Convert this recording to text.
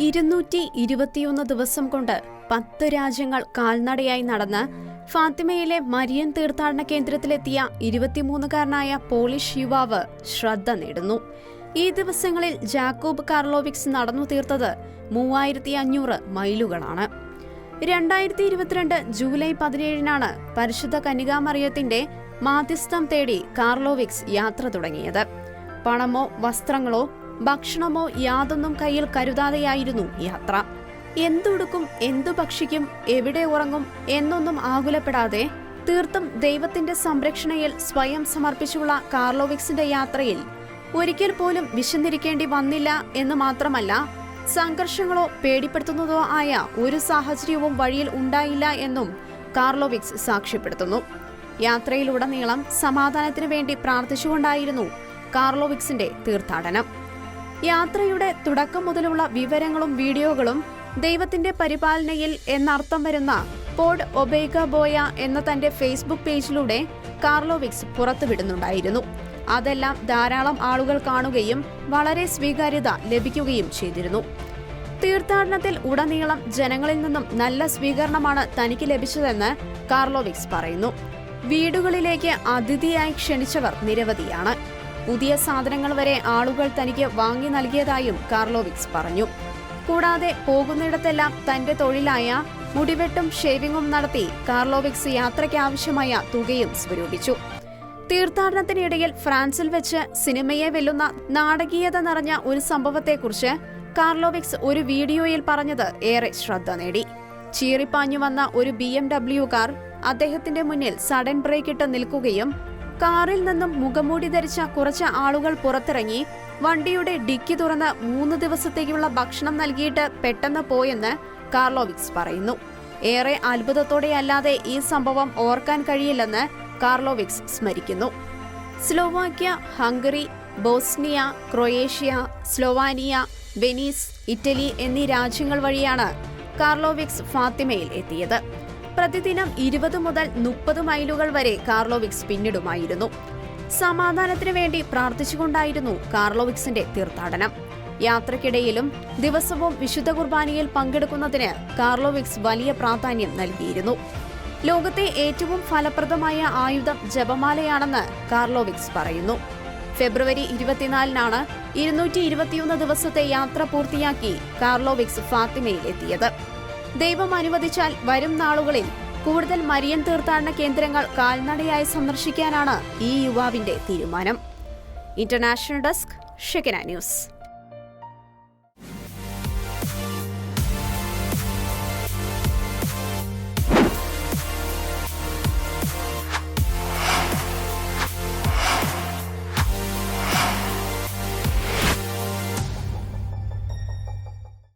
ഇരുന്നൂറ്റി ഇരുപത്തിയൊന്ന് ദിവസം കൊണ്ട് പത്ത് രാജ്യങ്ങൾ കാൽനടയായി നടന്ന് ഫാത്തിമയിലെ മരിയൻ തീർത്ഥാടന കേന്ദ്രത്തിലെത്തിയ ഇരുപത്തിമൂന്നുകാരനായ പോളിഷ് യുവാവ് ശ്രദ്ധ നേടുന്നു. ഈ ദിവസങ്ങളിൽ ജാക്കോബ് കാർലോവിക്സ് നടന്നു തീർത്തത് മൂവായിരത്തി അഞ്ഞൂറ് മൈലുകളാണ്. രണ്ടായിരത്തി ഇരുപത്തിരണ്ട് ജൂലൈ പതിനേഴിനാണ് പരിശുദ്ധ കന്യകാമറിയത്തിന്റെ മാധ്യസ്ഥം തേടി കാർലോവിക്സ് യാത്ര തുടങ്ങിയത്. പണമോ വസ്ത്രങ്ങളോ ഭക്ഷണമോ യാതൊന്നും കയ്യിൽ കരുതാതെയായിരുന്നു യാത്ര. എന്തുടുക്കും എന്തു ഭക്ഷിക്കും എവിടെ ഉറങ്ങും എന്നൊന്നും ആകുലപ്പെടാതെ തീർത്തും ദൈവത്തിന്റെ സംരക്ഷണയിൽ സ്വയം സമർപ്പിച്ചുള്ള കാർലോവിക്സിന്റെ യാത്രയിൽ ഒരിക്കൽ പോലും വിശന്നിരിക്കേണ്ടി വന്നില്ല എന്ന് മാത്രമല്ല സംഘർഷങ്ങളോ പേടിപ്പെടുത്തുന്നതോ ആയ ഒരു സാഹചര്യവും വഴിയിൽ ഉണ്ടായില്ല എന്നും കാർലോവിക്സ് സാക്ഷ്യപ്പെടുത്തുന്നു. യാത്രയിലുടനീളം സമാധാനത്തിനു വേണ്ടി പ്രാർത്ഥിച്ചുകൊണ്ടായിരുന്നു കാർലോവിക്സിന്റെ തീർത്ഥാടനം. യാത്രയുടെ തുടക്കം മുതലുള്ള വിവരങ്ങളും വീഡിയോകളും ദൈവത്തിന്റെ പരിപാലനയിൽ എന്നർത്ഥം വരുന്ന പോഡ് ഒബേഗ ബോയ എന്ന തന്റെ ഫേസ്ബുക്ക് പേജിലൂടെ കാർലോവിക്സ് പുറത്തുവിടുന്നുണ്ടായിരുന്നു. അതെല്ലാം ധാരാളം ആളുകൾ കാണുകയും വളരെ സ്വീകാര്യത ലഭിക്കുകയും ചെയ്തിരുന്നു. തീർത്ഥാടനത്തിൽ ഉടനീളം ജനങ്ങളിൽ നിന്നും നല്ല സ്വീകരണമാണ് തനിക്ക് ലഭിച്ചതെന്ന് കാർലോവിക്സ് പറയുന്നു. വീടുകളിലേക്ക് അതിഥിയായി ക്ഷണിച്ചവർ നിരവധിയാണ്. പുതിയ സാധനങ്ങൾ വരെ ആളുകൾ തനിക്ക് വാങ്ങി നൽകിയതായും കാർലോവിക്സ് പറഞ്ഞു. കൂടാതെ പോകുന്നിടത്തെല്ലാം തന്റെ തൊഴിലായ മുടിവെട്ടും ഷേവിങ്ങും നടത്തി കാർലോവിക്സ് യാത്രയ്ക്കാവശ്യമായ തുകയും സ്വരൂപിച്ചു. തീർത്ഥാടനത്തിനിടയിൽ ഫ്രാൻസിൽ വെച്ച് സിനിമയെ വെല്ലുന്ന നാടകീയത നിറഞ്ഞ ഒരു സംഭവത്തെക്കുറിച്ച് കാർലോവിക്സ് ഒരു വീഡിയോയിൽ പറഞ്ഞത് ഏറെ ശ്രദ്ധ നേടി. ചീറിപ്പാഞ്ഞു വന്ന ഒരു ബി എം ഡബ്ല്യു കാർ അദ്ദേഹത്തിന്റെ മുന്നിൽ സഡൻ ബ്രേക്കിട്ട് നിൽക്കുകയും കാറിൽ നിന്നും മുഖമൂടി ധരിച്ച കുറച്ച് ആളുകൾ പുറത്തിറങ്ങി വണ്ടിയുടെ ഡിക്കി തുറന്ന് മൂന്ന് ദിവസത്തേക്കുള്ള ഭക്ഷണം നൽകിയിട്ട് പെട്ടെന്ന് പോയെന്ന് കാർലോവിക്സ് പറയുന്നു. ഏറെ അത്ഭുതത്തോടെയല്ലാതെ ഈ സംഭവം ഓർക്കാൻ കഴിയില്ലെന്ന് കാർലോവിക്സ് സ്മരിക്കുന്നു. Slovakia Hungary Bosnia Croatia Slovenia Venice Italy എന്നീ രാജ്യങ്ങൾ വഴിയാണ് കാർലോവിക്സ് ഫാത്തിമയിൽ എത്തിയത്. പ്രതിദിനം ഇരുപത് മുതൽ മുപ്പത് മൈലുകൾ വരെ കാർലോവിക്സ് പിന്നിടുമായിരുന്നു. സമാധാനത്തിനു വേണ്ടി പ്രാർത്ഥിച്ചുകൊണ്ടായിരുന്നു കാർലോവിക്സിന്റെ തീർത്ഥാടനം. യാത്രക്കിടയിലും ദിവസവും വിശുദ്ധ കുർബാനയിൽ പങ്കെടുക്കുന്നതിന് കാർലോവിക്സ് വലിയ പ്രാധാന്യം നൽകിയിരുന്നു. ലോകത്തെ ഏറ്റവും ഫലപ്രദമായ ആയുധം ജപമാലയാണെന്ന് കാർലോവിക്സ് പറയുന്നു. ഫെബ്രുവരി ഇരുപത്തിനാലിനാണ് ഇരുന്നൂറ്റി ഇരുപത്തിയൊന്ന് ദിവസത്തെ യാത്ര പൂർത്തിയാക്കി കാർലോവിക്സ് ഫാത്തിമയിൽ എത്തിയത്. ദൈവം അനുവദിച്ചാൽ വരും നാളുകളിൽ കൂടുതൽ മരിയൻ തീർത്ഥാടന കേന്ദ്രങ്ങൾ കാൽനടയായി സന്ദർശിക്കാനാണ് ഈ യുവാവിന്റെ തീരുമാനം. ഇന്റർനാഷണൽ ഡെസ്ക് ഷെക്കന ന്യൂസ്.